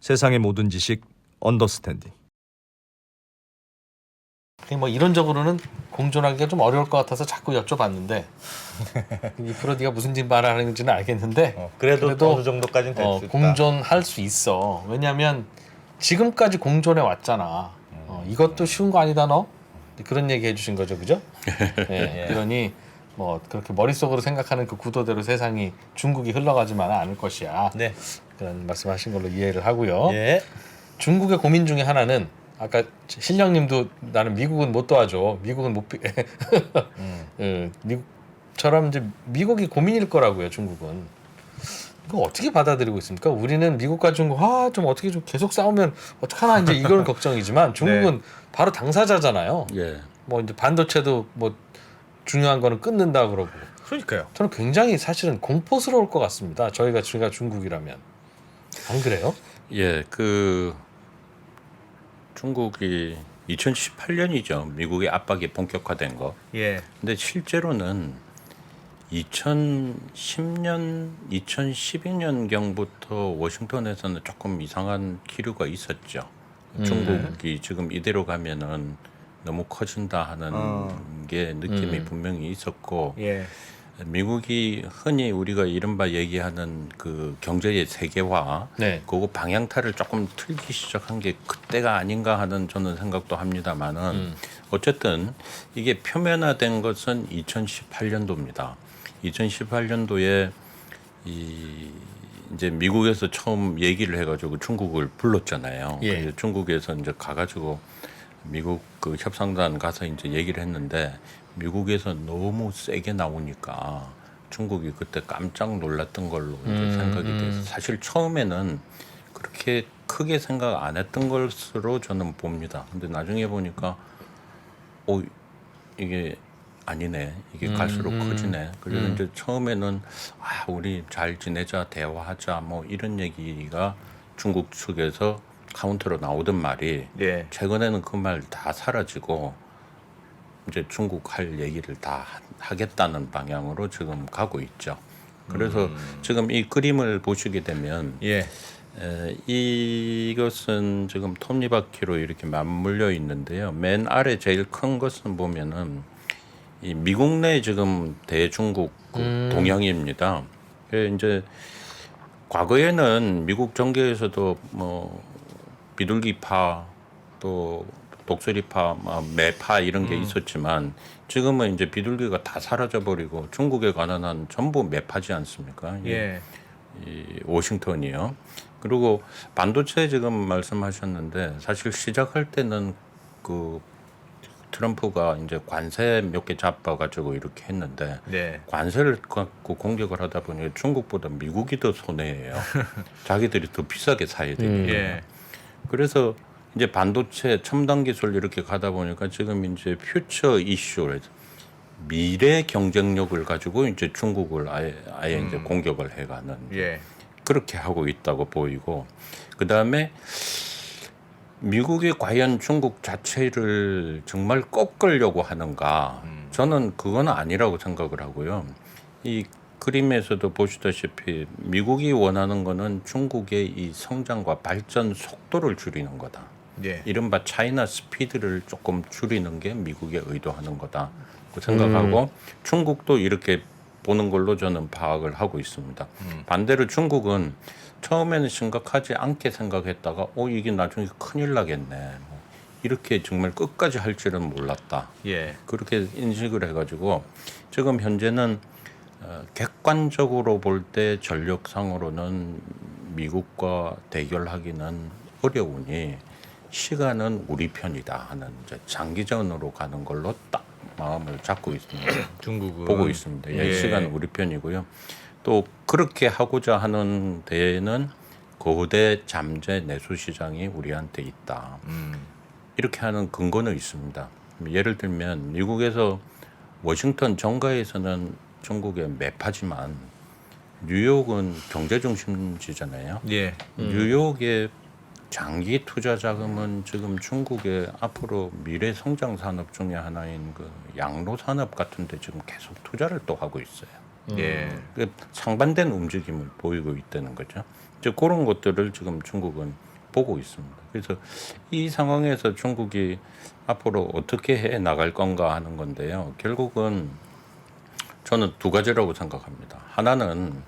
세상의 모든 지식 언더스탠딩. 뭐 이론적으로는 공존하기가 좀 어려울 것 같아서 자꾸 여쭤봤는데 이 프로디가 무슨 짓 말하는지는 알겠는데 어, 그래도, 어느 정도까지는 될수 어, 있다. 공존할 수 있어. 왜냐하면 지금까지 공존해 왔잖아. 어, 이것도 쉬운 거 아니다 너? 그런 얘기 해주신 거죠, 그죠? 예, 그러니 뭐 그렇게 머릿속으로 생각하는 그 구도대로 세상이 중국이 흘러가지만 않을 것이야. 네. 그런 말씀하신 걸로 이해를 하고요. 예. 중국의 고민 중에 하나는 아까 신령님도 나는 미국은 못 도와줘. 미국은 못 비... 음. 어, 미국처럼 이제 미국이 고민일 거라고요. 중국은. 이거 어떻게 받아들이고 있습니까? 우리는 미국과 중국 아좀 어떻게 좀 계속 싸우면 어떡하나 이제 이건 걱정이지만 중국은 바로 당사자잖아요. 예. 뭐 이제 반도체도 뭐 중요한 거는 끊는다 그러고 그러니까요. 저는 굉장히 사실은 공포스러울 것 같습니다. 저희가 저희가 중국이라면 안 그래요? 예, 그 중국이 2018년이죠. 미국의 압박이 본격화된 거. 예. 근데 실제로는 2010년, 2012년 경부터 워싱턴에서는 조금 이상한 기류가 있었죠. 음. 중국이 지금 이대로 가면은 너무 커진다 하는 어. 게 느낌이 음. 분명히 있었고 예. 미국이 흔히 우리가 이른바 얘기하는 그 경제의 세계화 네. 그거 방향타를 조금 틀기 시작한 게 그때가 아닌가 하는 저는 생각도 합니다만은 음. 어쨌든 이게 표면화된 것은 2018년도입니다. 2018년도에 이 이제 미국에서 처음 얘기를 해가지고 중국을 불렀잖아요. 예. 그래서 중국에서 이제 가가지고 미국 그 협상단 가서 이제 얘기를 했는데 미국에서 너무 세게 나오니까 중국이 그때 깜짝 놀랐던 걸로 음, 생각이 돼서 음. 사실 처음에는 그렇게 크게 생각 안 했던 것으로 저는 봅니다. 근데 나중에 보니까 오 이게 아니네. 이게 갈수록 음, 음. 커지네. 그래서 음. 이제 처음에는 아 우리 잘 지내자 대화하자 뭐 이런 얘기가 중국 측에서 카운터로 나오던 말이 예. 최근에는 그 말 다 사라지고 이제 중국 할 얘기를 다 하- 하겠다는 방향으로 지금 가고 있죠. 그래서 지금 이 그림을 보시게 되면 예. 에, 이것은 지금 톱니바퀴로 이렇게 맞물려 있는데요. 맨 아래 제일 큰 것은 보면은 이 미국 내 지금 대중국 그 음. 동향입니다. 예, 이제 과거에는 미국 정계에서도 뭐 비둘기파 또 독수리파, 뭐 매파 이런 음. 게 있었지만 지금은 이제 비둘기가 다 사라져 버리고 중국에 관한 한 전부 매파지 않습니까? 이 예. 이 워싱턴이요. 그리고 반도체 지금 말씀하셨는데 사실 시작할 때는 그 트럼프가 이제 관세 몇 개 잡아가지고 이렇게 했는데 네. 관세를 갖고 공격을 하다 보니 중국보다 미국이 더 손해예요. 자기들이 더 비싸게 사야 되니까. 예. 그래서 이제 반도체 첨단 기술 이렇게 가다 보니까 지금 이제 퓨처 이슈를 미래 경쟁력을 가지고 이제 중국을 아예 아예 이제 공격을 해가는 예. 그렇게 하고 있다고 보이고 그 다음에 미국이 과연 중국 자체를 정말 꺾으려고 하는가? 저는 그건 아니라고 생각을 하고요. 이 그림에서도 보시다시피 미국이 원하는 거는 중국의 이 성장과 발전 속도를 줄이는 거다 예. 이른바 차이나 스피드를 조금 줄이는 게 미국의 의도하는 거다 고 생각하고 중국도 이렇게 보는 걸로 저는 파악을 하고 있습니다. 반대로 중국은 처음에는 심각하지 않게 생각했다가 어 이게 나중에 큰일 나겠네. 뭐 이렇게 정말 끝까지 할 줄은 몰랐다. 예. 그렇게 인식을 해가지고 지금 현재는 어, 객관적으로 볼 때 전력상으로는 미국과 대결하기는 어려우니 시간은 우리 편이다 하는 장기전으로 가는 걸로 딱 마음을 잡고 있습니다. 중국은 보고 있습니다. 예, 예. 시간은 우리 편이고요. 또 그렇게 하고자 하는 데에는 거대 잠재 내수 시장이 우리한테 있다. 음. 이렇게 하는 근거는 있습니다. 예를 들면 미국에서 워싱턴 정가에서는 중국의 매파지만 뉴욕은 경제 중심지잖아요. 예. 뉴욕의 장기 투자 자금은 지금 중국의 앞으로 미래 성장 산업 중에 하나인 그 양로 산업 같은데 지금 계속 투자를 또 하고 있어요. 예. 그 상반된 움직임을 보이고 있다는 거죠. 이제 그런 것들을 지금 중국은 보고 있습니다. 그래서 이 상황에서 중국이 앞으로 어떻게 해 나갈 건가 하는 건데요. 결국은 저는 두 가지라고 생각합니다. 하나는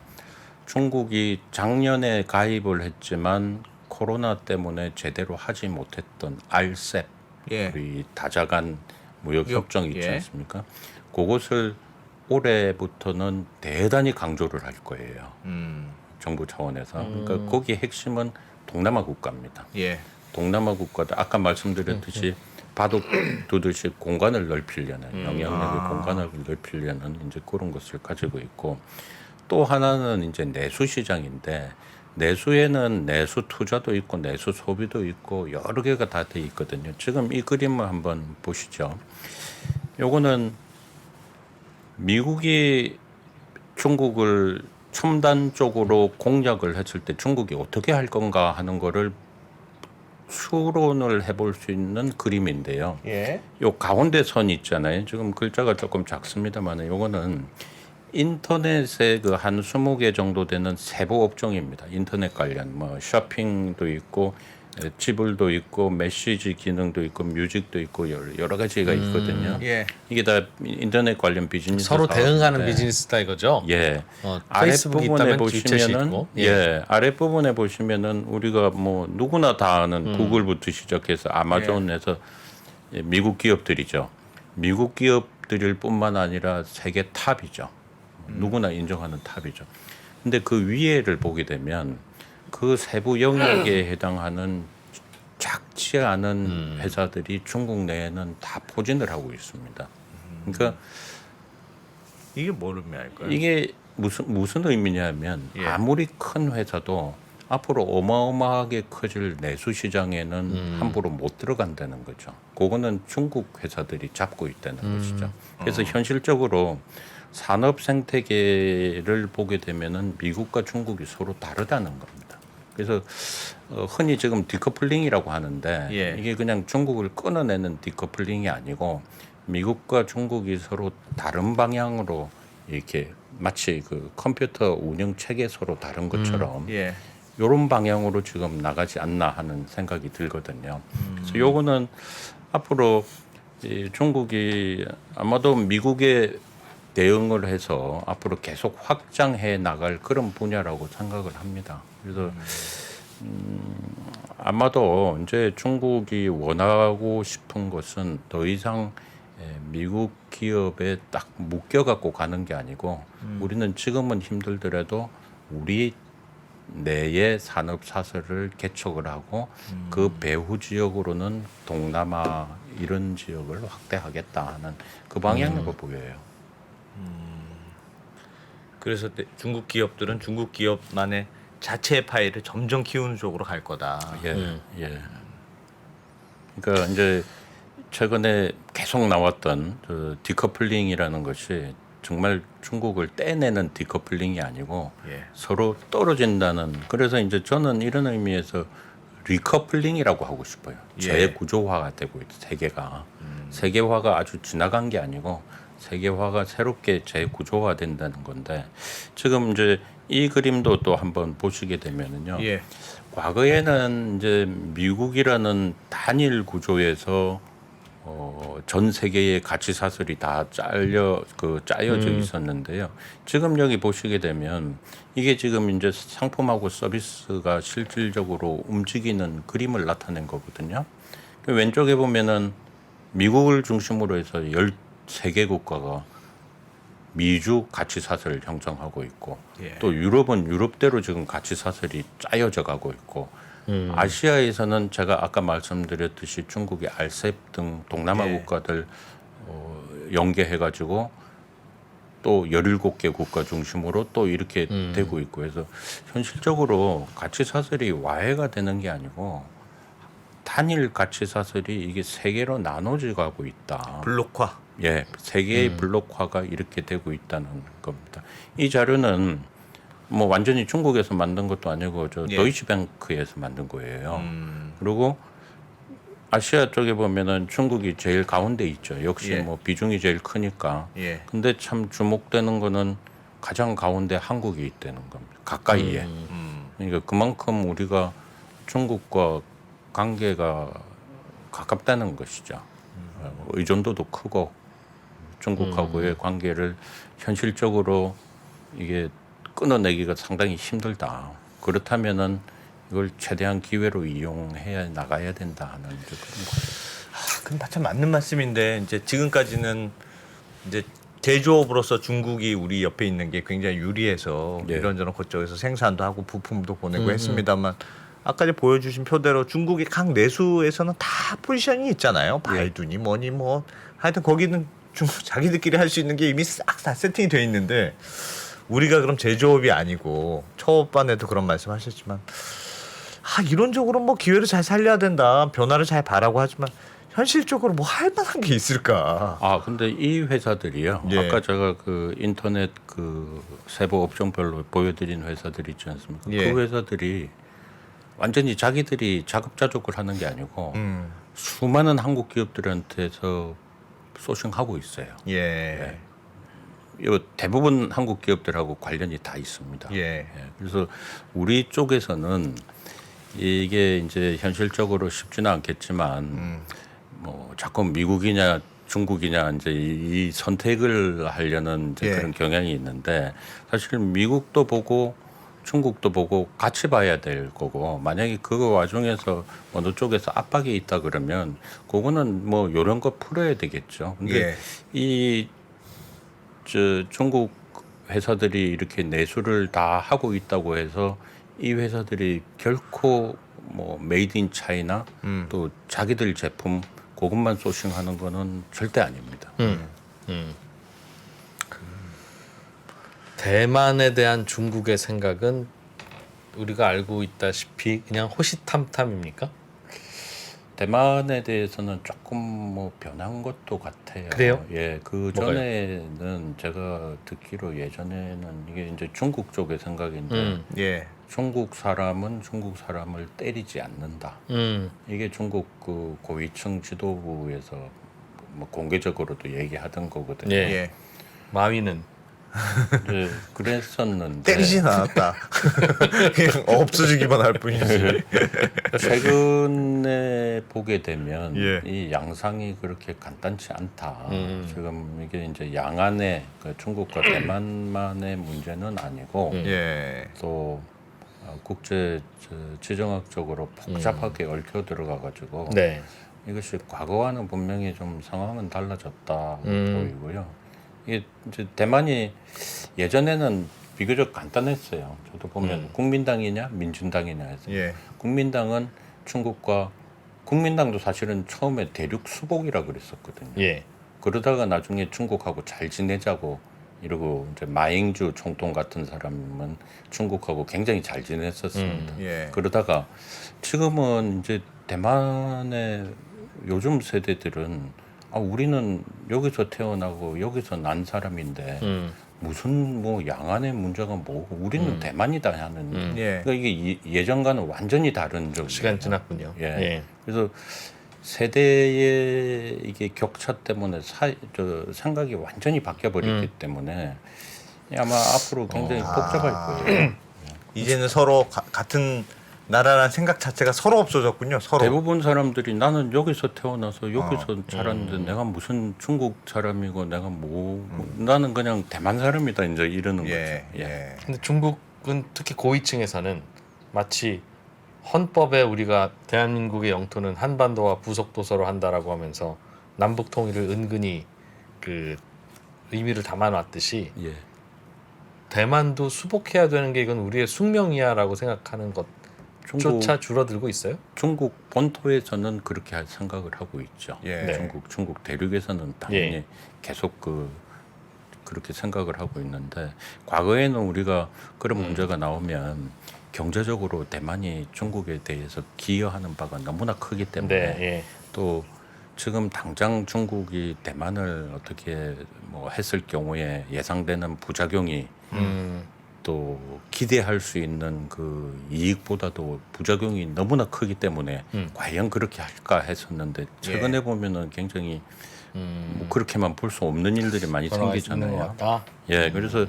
중국이 작년에 가입을 했지만 코로나 때문에 제대로 하지 못했던 알셉 예. 우리 다자간 무역 무역, 협정 있지 예. 않습니까? 그것을 올해부터는 대단히 강조를 할 거예요. 음. 정부 차원에서. 그러니까 거기 핵심은 동남아 국가입니다. 예. 동남아 국가들 아까 말씀드렸듯이 바둑 두듯이 공간을 넓히려는 영향력의 아. 공간을 넓히려는 이제 그런 것을 가지고 있고 또 하나는 이제 내수 시장인데 내수에는 내수 투자도 있고 내수 소비도 있고 여러 개가 다 돼 있거든요. 지금 이 그림을 한번 보시죠. 요거는 미국이 중국을 첨단 쪽으로 공략을 했을 때 중국이 어떻게 할 건가 하는 거를 추론을 해볼 수 있는 그림인데요. 예. 요 가운데 선 있잖아요. 지금 글자가 조금 작습니다만 요거는 인터넷에 그한 스무 개 정도 되는 세부 업종입니다. 인터넷 관련 뭐 쇼핑도 있고 에, 지불도 있고 메시지 기능도 있고 뮤직도 있고 여러, 가지가 있거든요. 예. 이게 다 인터넷 관련 비즈니스 서로 대응하는 사업인데 비즈니스다 이거죠. 예. 어, 페이스북이 아랫부분에 있다면 트위터시 보시면은 있고. 예. 아랫 부분에 보시면은 우리가 뭐 누구나 다 아는 음. 구글부터 시작해서 아마존에서 예, 미국 기업들이죠. 미국 기업들일 뿐만 아니라 세계 탑이죠. 음. 누구나 인정하는 탑이죠. 근데 그 위에를 보게 되면 그 세부 영역에 해당하는 작지 않은 음. 회사들이 중국 내에는 다 포진을 하고 있습니다. 그러니까 이게 뭘 의미할까요? 이게 무슨 무슨 의미냐면 예. 아무리 큰 회사도 앞으로 어마어마하게 커질 내수 시장에는 음. 함부로 못 들어간다는 거죠. 그거는 중국 회사들이 잡고 있다는 음. 것이죠. 그래서 현실적으로 산업 생태계를 보게 되면은 미국과 중국이 서로 다르다는 겁니다. 그래서 어, 흔히 지금 디커플링이라고 하는데 예. 이게 그냥 중국을 끊어내는 디커플링이 아니고 미국과 중국이 서로 다른 방향으로 이렇게 마치 그 컴퓨터 운영 체계 서로 다른 것처럼 예. 이런 방향으로 지금 나가지 않나 하는 생각이 들거든요. 그래서 요거는 앞으로 이 중국이 아마도 미국에 대응을 해서 앞으로 계속 확장해 나갈 그런 분야라고 생각을 합니다. 그래서 음, 아마도 이제 중국이 원하고 싶은 것은 더 이상 에, 미국 기업에 딱 묶여 갖고 가는 게 아니고 우리는 지금은 힘들더라도 우리 내의 산업 사설을 개척을 하고 그 배후 지역으로는 동남아 이런 지역을 확대하겠다 하는 그 방향으로 보여요. 그래서 때- 중국 기업들은 중국 기업만의 자체 파일을 점점 키우는 쪽으로 갈 거다. 예, 음. 예. 그러니까 이제 최근에 계속 나왔던 그 디커플링이라는 것이 정말 중국을 떼내는 디커플링이 아니고 예. 서로 떨어진다는 그래서 이제 저는 이런 의미에서 리커플링이라고 하고 싶어요. 예. 재구조화가 되고 있어 세계가 세계화가 아주 지나간 게 아니고 세계화가 새롭게 재구조화 된다는 건데 지금 이제 이 그림도 또 한번 보시게 되면은요. 예. 과거에는 이제 미국이라는 단일 구조에서 어, 전 세계의 가치 사슬이 다 잘려 그 짜여져 있었는데요. 지금 여기 보시게 되면 이게 지금 이제 상품하고 서비스가 실질적으로 움직이는 그림을 나타낸 거거든요. 그 왼쪽에 보면은 미국을 중심으로 해서 13개 국가가 미주 가치 사슬을 형성하고 있고 예. 또 유럽은 유럽대로 지금 가치 사슬이 짜여져 가고 있고 음. 아시아에서는 제가 아까 말씀드렸듯이 중국의 알셉 등 동남아 예. 국가들 어, 연계해 가지고 또 17개 국가 중심으로 또 이렇게 음. 되고 있고 해서 현실적으로 가치 사슬이 와해가 되는 게 아니고 단일 가치 사슬이 이게 세 개로 나눠져 가고 있다. 블록화. 예, 세 개의 음. 블록화가 이렇게 되고 있다는 겁니다. 이 자료는 뭐 완전히 중국에서 만든 것도 아니고 저 예. 도이치뱅크에서 만든 거예요. 음. 그리고 아시아 쪽에 보면은 중국이 제일 가운데 있죠. 역시 예. 뭐 비중이 제일 크니까. 예. 근데 참 주목되는 거는 가장 가운데 한국이 있다는 겁니다. 가까이에. 음. 음. 그러니까 그만큼 우리가 중국과 관계가 가깝다는 것이죠. 어, 의존도도 크고 중국하고의 관계를 현실적으로 이게 끊어내기가 상당히 힘들다. 그렇다면은 이걸 최대한 기회로 이용해 나가야 된다 하는 그런 거죠. 아, 근데 참 맞는 말씀인데 이제 지금까지는 이제 제조업으로서 중국이 우리 옆에 있는 게 굉장히 유리해서 예. 이런저런 그쪽에서 생산도 하고 부품도 보내고 음, 했습니다만 아까 이제 보여주신 표대로 중국의 각 내수에서는 다 포지션이 있잖아요. 바이두니 뭐니 뭐 하여튼 거기는 중국 자기들끼리 할 수 있는 게 이미 싹 다 세팅이 돼 있는데 우리가 그럼 제조업이 아니고 초반에도 그런 말씀하셨지만 아 이론적으로 뭐 기회를 잘 살려야 된다 변화를 잘 바라고 하지만 현실적으로 뭐 할 만한 게 있을까? 아 근데 이 회사들이요. 예. 아까 제가 그 인터넷 그 세부 업종별로 보여드린 회사들 있지 않습니까? 예. 그 회사들이 완전히 자기들이 자급자족을 하는 게 아니고 음, 수많은 한국 기업들한테서 소싱하고 있어요. 예, 이 대부분 한국 기업들하고 관련이 다 있습니다. 예, 예, 그래서 우리 쪽에서는 이게 이제 현실적으로 쉽지는 않겠지만 음, 뭐 자꾸 미국이냐 중국이냐 이제 이, 이 선택을 하려는 이제 예. 그런 경향이 있는데 사실 미국도 보고 중국도 보고 같이 봐야 될 거고 만약에 그 와중에서 어느 쪽에서 압박이 있다 그러면 그거는 뭐 이런 거 풀어야 되겠죠. 근데 예. 이저 중국 회사들이 이렇게 내수를 다 하고 있다고 해서 이 회사들이 결코 뭐 메이드 인 차이나 음. 또 자기들 제품 그것만 소싱하는 거는 절대 아닙니다. 음. 음. 대만에 대한 중국의 생각은 우리가 알고 있다시피 그냥 호시탐탐입니까? 대만에 대해서는 조금 뭐 변한 것도 같아요. 그래요? 예, 그? 전에는 제가 듣기로 예전에는 이게 이제 중국 쪽의 생각인데 음. 예, 중국 사람은 중국 사람을 때리지 않는다. 음. 이게 중국 그 고위층 지도부에서 뭐 공개적으로도 얘기하던 거거든요. 예. 예. 마위는 예, 그랬었는데 때리진 않았다. 그냥 없어지기만 할 뿐이지. 최근에 보게 되면 예. 이 양상이 그렇게 간단치 않다. 음. 지금 이게 이제 양안의 그 중국과 대만만의 문제는 아니고 음. 예, 또 어, 국제 저 지정학적으로 복잡하게 얽혀 들어가 가지고 네. 이것이 과거와는 분명히 좀 상황은 달라졌다 음. 보이고요. 이게 이제 대만이 예전에는 비교적 간단했어요. 저도 보면 음. 국민당이냐 민진당이냐 해서 예, 국민당은 중국과 국민당도 사실은 처음에 대륙 수복이라 그랬었거든요. 예. 그러다가 나중에 중국하고 잘 지내자고 이러고 이제 마잉주 총통 같은 사람은 중국하고 굉장히 잘 지냈었습니다. 예. 그러다가 지금은 이제 대만의 요즘 세대들은 아 우리는 여기서 태어나고 여기서 난 사람인데 음. 무슨 뭐 양안의 문제가 뭐고 우리는 음. 대만이다 하는 음. 예. 그러니까 이게 예- 예전과는 완전히 다른 점 시간 지났군요. 예. 예. 그래서 세대의 이게 격차 때문에 사, 저 생각이 완전히 바뀌어 버리기 음. 때문에 아마 앞으로 굉장히 아. 복잡할 거예요. 이제는 서로 가- 같은 나라라는 생각 자체가 서로 없어졌군요. 서로. 대부분 사람들이 나는 여기서 태어나서 여기서 어. 자랐는데 음. 내가 무슨 중국 사람이고 내가 뭐 나는 그냥 대만 사람이다 이제 이러는 예, 거죠. 예. 근데 중국은 특히 고위층에서는 마치 헌법에 우리가 대한민국의 영토는 한반도와 부속 도서로 한다라고 하면서 남북 통일을 은근히 그 의미를 담아놨듯이 예. 대만도 수복해야 되는 게 이건 우리의 숙명이야라고 생각하는 중국 것조차 줄어들고 있어요. 중국 본토에서는 그렇게 할 생각을 하고 있죠. 예. 네. 중국 중국 대륙에서는 당연히 예. 계속 그 그렇게 생각을 하고 있는데 과거에는 우리가 그런 음. 문제가 나오면 경제적으로 대만이 중국에 대해서 기여하는 바가 너무나 크기 때문에 네, 예. 또 지금 당장 중국이 대만을 어떻게 뭐 했을 경우에 예상되는 부작용이 음, 또 기대할 수 있는 그 이익보다도 부작용이 너무나 크기 때문에 음. 과연 그렇게 할까 했었는데 최근에 보면은 굉장히 뭐 그렇게만 볼 수 없는 일들이 많이 생기잖아요. 예, 그래서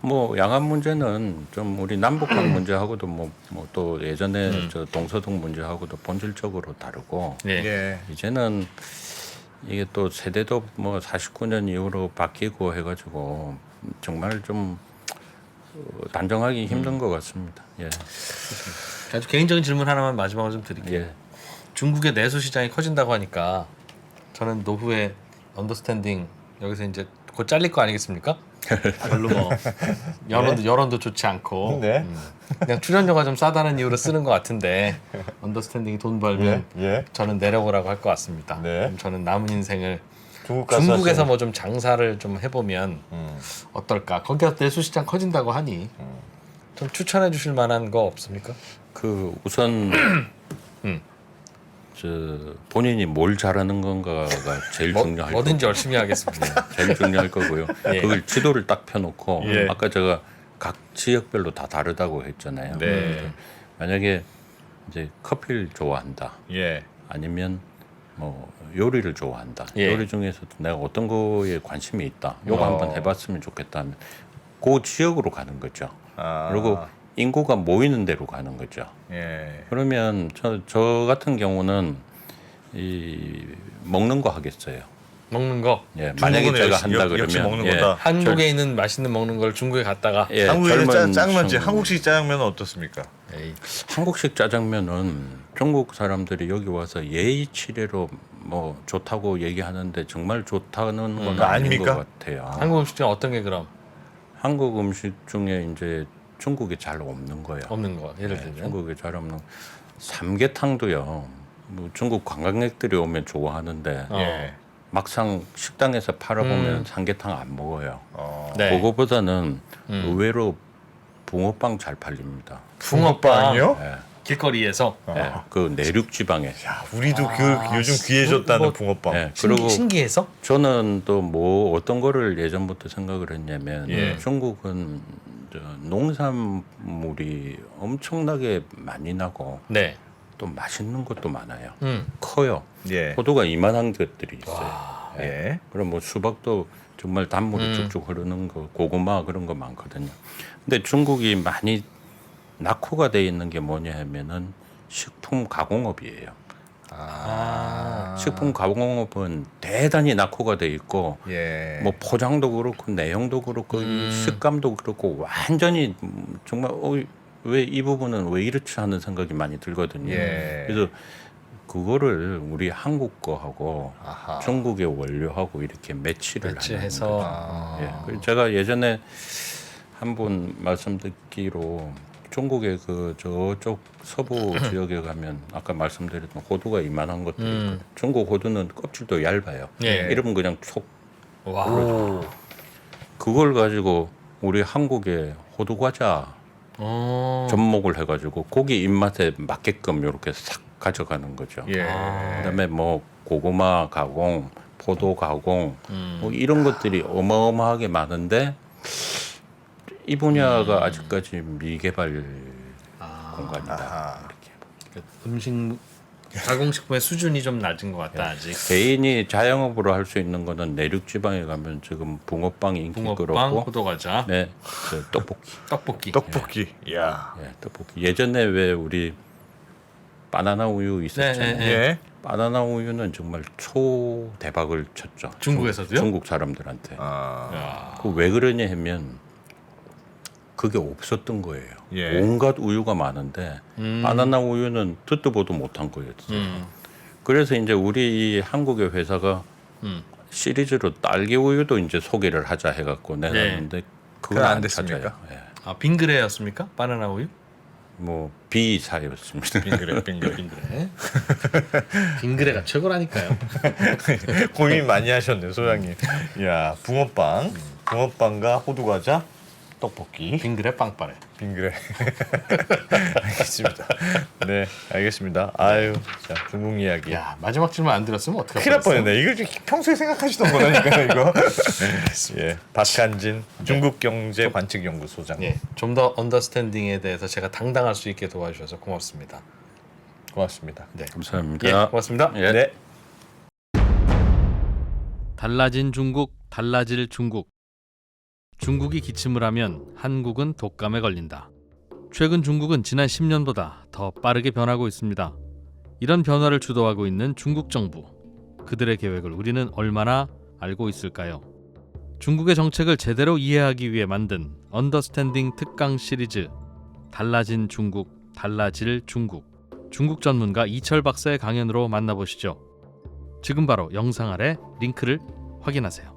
뭐 양안 문제는 좀 우리 남북한 문제하고도 뭐뭐또 예전에 저 동서동 문제하고도 본질적으로 다르고 예. 예. 이제는 이게 또 세대도 뭐 49년 이후로 바뀌고 해가지고 정말 좀 어, 단정하기 힘든 것 같습니다. 예, 아주 개인적인 질문 하나만 마지막으로 좀 드릴게요. 예. 중국의 내수 시장이 커진다고 하니까 저는 노후의 언더스탠딩 여기서 이제 곧 잘릴 거 아니겠습니까? 별로 뭐 여론도 여론도 좋지 않고 네. 음, 그냥 출연료가 좀 싸다는 이유로 쓰는 것 같은데 언더스탠딩이 돈 벌면 예. 예. 저는 내려오라고 할 것 같습니다. 네. 그럼 저는 남은 인생을 중국 가서 중국에서 뭐 좀 장사를 좀 해보면 음. 어떨까? 거기가 내수 시장 커진다고 하니 좀 추천해 주실 만한 거 없습니까? 그 우선 음. 저 본인이 뭘 잘하는 건가가 제일 뭐, 중요할 뭐든지 열심히 하겠습니다. 제일 중요할 거고요. 예. 그걸 지도를 딱 펴놓고 예. 아까 제가 각 지역별로 다 다르다고 했잖아요. 네. 만약에 이제 커피를 좋아한다. 예. 아니면 뭐 요리를 좋아한다. 예. 요리 중에서도 내가 어떤 거에 관심이 있다. 요거 어. 한번 해봤으면 좋겠다 하면 그 지역으로 가는 거죠. 아. 그리고 인구가 모이는 데로 가는 거죠. 예. 그러면 저, 저 같은 경우는 이 먹는 거 하겠어요. 먹는 거 예, 만약에 중국은 제가 역시- 한다 역- 그러면 역시 먹는 예, 거다. 한국에 있는 맛있는 먹는 걸 중국에 갔다가 예, 한국의 짜, 젊은 짜장면집 친구. 한국식 짜장면은 어떻습니까? 에이, 한국식 짜장면은 중국 사람들이 여기 와서 예의 치레로 뭐 좋다고 얘기하는데 정말 좋다는 건 아닌 그거 아닙니까? 것 같아요. 한국 음식 중에 어떤 게 그럼 한국 음식 중에 이제 중국에 잘 없는 거예요. 없는 거? 예를 네, 들면 중국에 잘 없는 삼계탕도요. 뭐 중국 관광객들이 오면 좋아하는데 어. 예. 막상 식당에서 팔아보면 음. 삼계탕 안 먹어요. 어. 네. 그거보다는 음. 의외로 붕어빵 잘 팔립니다. 붕어빵이요? 예, 길거리에서 예, 그 내륙 지방에. 야, 우리도 아, 그 요즘 귀해졌다는 뭐- 붕어빵. 예, 신기, 그리고 신기해서 저는 또 뭐 어떤 거를 예전부터 생각을 했냐면 예. 중국은 저 농산물이 엄청나게 많이 나고 네. 또 맛있는 것도 많아요. 음. 커요. 예. 포도가 이만한 것들이 있어요. 예. 그럼 뭐 수박도 정말 단물이 음. 쭉쭉 흐르는 거, 고구마 그런 거 많거든요. 근데 중국이 많이 낙후가 돼 있는 게 뭐냐 하면은 식품 가공업이에요. 아. 식품 가공업은 대단히 낙후가 돼 있고 예. 뭐 포장도 그렇고 내용도 그렇고 이 음. 식감도 그렇고 완전히 음, 정말 어, 왜 이 부분은 왜 이렇지 하는 생각이 많이 들거든요. 예. 그래서 그거를 우리 한국 거하고 아하. 중국의 원료하고 이렇게 매치를 매치해서 하는 아. 예. 제가 예전에 한분 말씀 듣기로 중국의 그 저쪽 서부 지역에 가면 아까 말씀드렸던 호두가 이만한 것들이 음. 있거든요. 중국 호두는 껍질도 얇아요. 예. 이러면 그냥 속 와. 오. 그걸 가지고 우리 한국의 호두 과자 어. 접목을 해가지고 고기 입맛에 맞게끔 이렇게 싹 가져가는 거죠. 예. 아. 그다음에 뭐 고구마 가공, 포도 가공 음. 뭐 이런 것들이 어마어마하게 많은데 이 분야가 음. 아직까지 미개발 아. 공간이다. 아하. 그 음식 가공식품의 수준이 좀 낮은 것 같다 아직. 개인이 자영업으로 할 수 있는 거는 내륙 지방에 가면 지금 붕어빵이 인기 붕어빵, 끌었고, 호두과자, 네, 그 떡볶이, 떡볶이. 떡볶이. 야. 예, 떡볶이. 예전에 왜 우리 바나나 우유 있었잖아요. 네, 네, 예. 바나나 우유는 정말 초 대박을 쳤죠. 중국에서도요? 중, 국 사람들한테. 아. 야. 그 왜 그러냐 하면 그게 없었던 거예요. 예. 온갖 우유가 많은데 음. 바나나 우유는 듣도 보도 못한 거였어요. 음. 그래서 이제 우리 이 한국의 회사가 음. 시리즈로 딸기 우유도 이제 소개를 하자 해갖고 내놨는데 그건 그건 안 안 됐습니까? 찾아요. 예. 아 빙그레였습니까? 바나나 우유? 뭐 B사였습니다. 빙그레 빙그레. 빙그레. 빙그레가 최고라니까요. 고민 많이 하셨네 소장님. 야 붕어빵, 붕어빵과 호두 과자, 떡볶이, 빙그레 빵빠레. 빙그레. 알겠습니다. 네, 알겠습니다. 아유, 자 중국 이야기. 야 마지막 질문 안 들었으면 어떡할 큰일 날? 뻔했네. 이거 평소에 생각하시던 거라니까요, 이거. 예, 박한진 중국 경제 관측 연구소장. 예, 좀 더 언더스탠딩에 대해서 제가 당당할 수 있게 도와주셔서 고맙습니다. 고맙습니다. 네, 감사합니다. 예, 고맙습니다. 예. 네. 달라진 중국, 달라질 중국. 중국이 기침을 하면 한국은 독감에 걸린다. 최근 중국은 지난 10년보다 더 빠르게 변하고 있습니다. 이런 변화를 주도하고 있는 중국 정부. 그들의 계획을 우리는 얼마나 알고 있을까요? 중국의 정책을 제대로 이해하기 위해 만든 언더스탠딩 특강 시리즈 달라진 중국, 달라질 중국. 중국 전문가 이철 박사의 강연으로 만나보시죠. 지금 바로 영상 아래 링크를 확인하세요.